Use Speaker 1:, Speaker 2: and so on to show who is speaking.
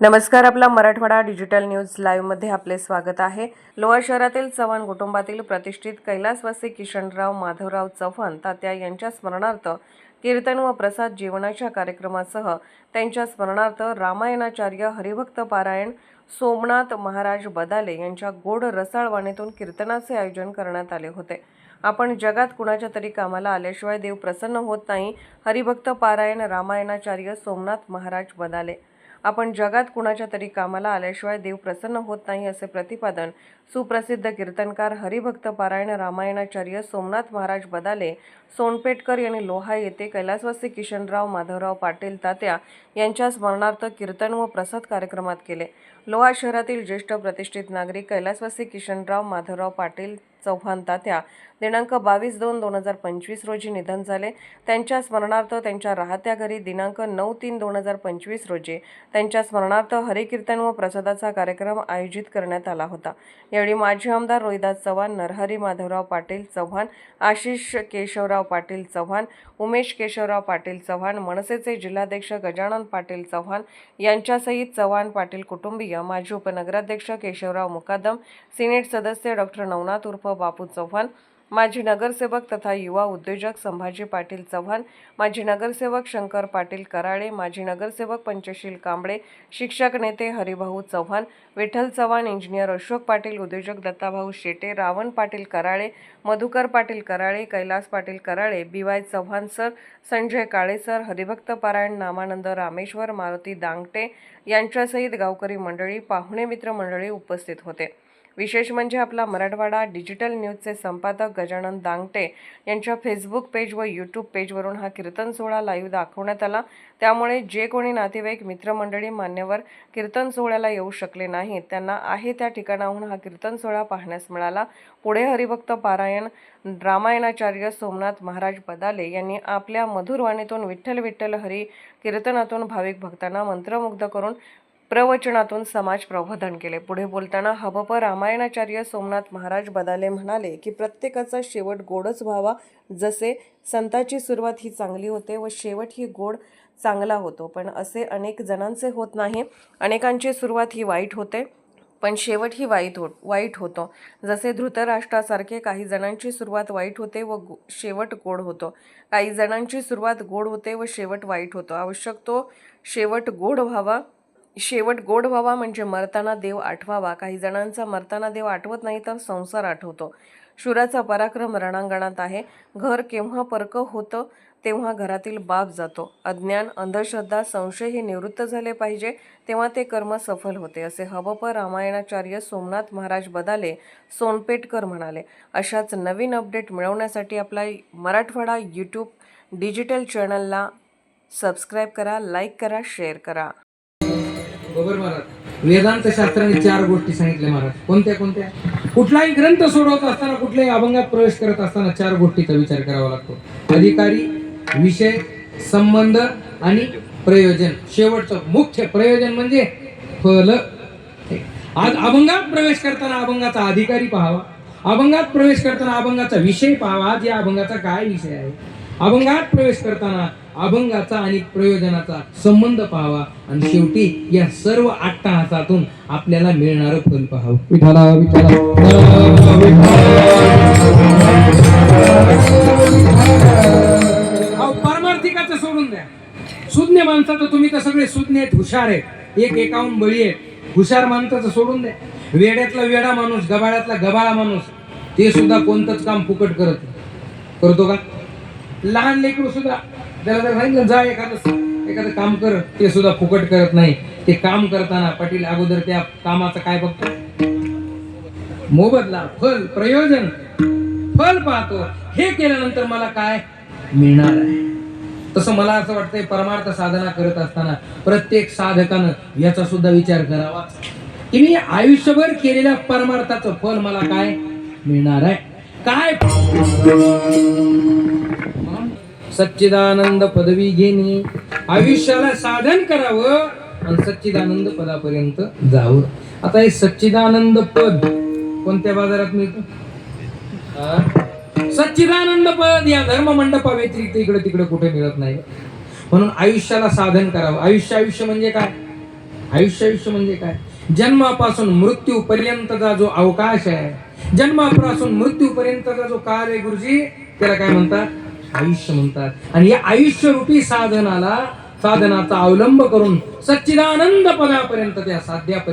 Speaker 1: नमस्कार आपला Marathwada digital news लाईव्हमध्ये आपले स्वागत आहे. लोहा शहरातील चव्हाण कुटुंबातील प्रतिष्ठित कैलासवासी किशनराव माधवराव चव्हाण तात्या यांच्या स्मरणार्थ कीर्तन व प्रसाद जीवनाच्या कार्यक्रमासह त्यांच्या स्मरणार्थ रामायणाचार्य हरिभक्त पारायण सोमनाथ महाराज बदाले यांच्या गोड रसाळवाणीतून कीर्तनाचे आयोजन करण्यात आले होते. आपण जगात कुणाच्या तरी कामाला आल्याशिवाय देव प्रसन्न होत नाही हरिभक्त पारायण रामायणाचार्य सोमनाथ महाराज बदाले. आपण जगात कुणाच्या तरी कामाला आल्याशिवाय देव प्रसन्न होत नाही असे प्रतिपादन सुप्रसिद्ध कीर्तनकार हरिभक्त पारायण रामायणाचार्य सोमनाथ महाराज बदाले सोनपेटकर यांनी लोहा येथे कैलासवासी किशनराव माधवराव पाटील तात्या यांच्या स्मरणार्थ कीर्तन व प्रसाद कार्यक्रमात केले. लोहा शहरातील ज्येष्ठ प्रतिष्ठित नागरिक कैलासवासी किशनराव माधवराव पाटील चव्हाण तात्या दिनांक बावीस दोन दोन हजार पंचवीस रोजी निधन झाले. त्यांच्या स्मरणार्थ त्यांच्या राहत्या घरी दिनांक नऊ तीन दोन हजार पंचवीस रोजी त्यांच्या स्मरणार्थ हरिकीर्तन व प्रसादाचा कार्यक्रम आयोजित करण्यात आला होता. यावेळी माजी आमदार रोहिदास चव्हाण नरहरी माधवराव पाटील चव्हाण आशिष केशवराव पाटील चव्हाण उमेश केशवराव पाटील चव्हाण मनसेचे जिल्हाध्यक्ष गजानन पाटील चव्हाण यांच्यासहित चव्हाण पाटील कुटुंबीय माजी उपनगराध्यक्ष केशवराव मुकादम सिनेट सदस्य डॉक्टर नवनाथ उर्फ बापू चव्हाण माजी नगरसेवक तथा युवा उद्योजक संभाजी पाटील चव्हाण माजी नगरसेवक शंकर पाटील कराळे माजी नगरसेवक पंचशील कांबळे शिक्षक नेते हरिभाऊ चव्हाण विठ्ठल चव्हाण इंजिनियर अशोक पाटील उद्योजक Dattabhau Shete Ravan Patil Karale Madhukar Patil Karale Kailas Patil Karale B Y Chavan sir Sanjay Kale sir हरिभक्त पारायण नामानंद रामेश्वर मारुती दांगटे यांच्यासहित गावकरी मंडळी पाहुणे मित्र मंडळी उपस्थित होते. विशेष म्हणजे आपला मराठवाडा डिजिटल न्यूजचे संपादक गजानन दांगटे यांच्या फेसबुक पेज व यूट्यूब पेजवरून हा कीर्तन सोहळा लाईव्ह दाखवण्यात आला. त्यामुळे जे कोणी नातेवाईक मित्रमंडळी मान्यवर कीर्तन सोहळ्याला येऊ शकले नाहीत त्यांना आहे त्या ठिकाणाहून हा कीर्तन सोहळा पाहण्यास मिळाला. पुढे हरिभक्त पारायण रामायणाचार्य सोमनाथ महाराज बदाले यांनी आपल्या मधुरवाणीतून विठ्ठल विठ्ठल हरी कीर्तनातून भाविक भक्तांना मंत्रमुग्ध करून प्रवचनातून समाज प्रबोधन केले. पुढे बोलताना हबप रामायणाचार्य सोमनाथ महाराज बदाले म्हणाले की प्रत्येकाचा शेवट गोडच व्हावा. जसे संताची सुरुवात ही चांगली होते व शेवट ही गोड चांगला होतो. पण असे अनेक जणांचे होत नाही. अनेकांची सुरुवात ही वाईट होते पण शेवट ही वाईट हो वाईट होतो. जसे धृतराष्ट्रासारखे काही जणांची सुरुवात वाईट होते व गो- शेवट गोड होतो. काही जणांची सुरुवात गोड होते व शेवट वाईट होतो. आवश्यक तो शेवट गोड व्हावा. शेवट गोड व्हावा म्हणजे मरताना देव आठवावा. काही जणांचा मरताना देव आठवत नाही तर संसार आठवतो. शुराचा पराक्रम रणांगणात आहे. घर केव्हा परकं होतं तेव्हा घरातील बाप जातो. अज्ञान अंधश्रद्धा संशय हे निवृत्त झाले पाहिजे तेव्हा ते कर्म सफल होते असे हबप रामायणाचार्य सोमनाथ महाराज बदाले सोनपेटकर म्हणाले. अशाच नवीन अपडेट मिळवण्यासाठी आपला मराठवाडा यूट्यूब डिजिटल चॅनलला सबस्क्राईब करा लाईक करा शेअर करा.
Speaker 2: बरोबर महाराज. वेदांत शास्त्राने चार गोष्टी सांगितल्या महाराज. कोणत्या कोणत्या? कुठलाही ग्रंथ सोडवत असताना कुठल्याही अभंगात प्रवेश करत असताना चार गोष्टीचा विचार करावा लागतो. अधिकारी विषय संबंध आणि प्रयोजन. शेवटचं मुख्य प्रयोजन म्हणजे फल. आज अभंगात प्रवेश करताना अभंगाचा अधिकारी पाहावा. अभंगात प्रवेश करताना अभंगाचा विषय पाहावा. आज या अभंगाचा काय विषय आहे? अभंगात प्रवेश करताना अभंगाचा आणि प्रयोजनाचा संबंध पाहावा. आणि शेवटी या सर्व अट्टहासातून आपल्याला मिळणारं फल पाहावं. विठाला विठाला परमार्थिकाचं सोडून द्या. सुज्ञ माणसाचं तुम्ही तर सगळे सुज्ञ आहेत हुशार आहेत. एक एकाहून बळी आहेत. हुशार माणसाचं सोडून द्या. वेड्यातला वेडा माणूस गबाळ्यातला गबाळा माणूस ते सुद्धा कोणतंच काम फुकट करत. करतो का? लहान लेकरू सुद्धा त्याला जर सांगितलं जा एखादं एखादं काम कर. ते सुद्धा फुकट करत नाही. ते काम करताना पाटील अगोदर त्या कामाचं काय बघतो? मोबदला फल प्रयोजन फल पाहतो. हे केल्यानंतर मला काय मिळणार आहे? तसं मला असं वाटतंय परमार्थ साधना करत असताना प्रत्येक साधकानं याचा सुद्धा विचार करावा. की मी आयुष्यभर केलेल्या परमार्थाचं फल मला काय मिळणार आहे? काय? सच्चिदानंद पदवी घेणे. आयुष्याला साधन करावं आणि सच्चिदानंद पदापर्यंत जावं. आता हे सच्चिदानंद पद कोणत्या बाजारात मिळतं? सच्चिदानंद पद या धर्म मंडपा व्यतिरिक्त इकडे तिकडे कुठे मिळत नाही. म्हणून आयुष्याला साधन करावं. आयुष्य आयुष्य म्हणजे काय? आयुष्य आयुष्य म्हणजे काय? जन्मापासून मृत्यू पर्यंतचा जो अवकाश आहे जन्मापासून मृत्यू पर्यंतचा जो काळ आहे गुरुजी त्याला काय म्हणतात? आयुष्य म्हणतात. आणि या आयुष्य रूपी साधनाला साधनाचा अवलंब करून सच्चिदानंद पदापर्यंत त्या साध्यापर्यंत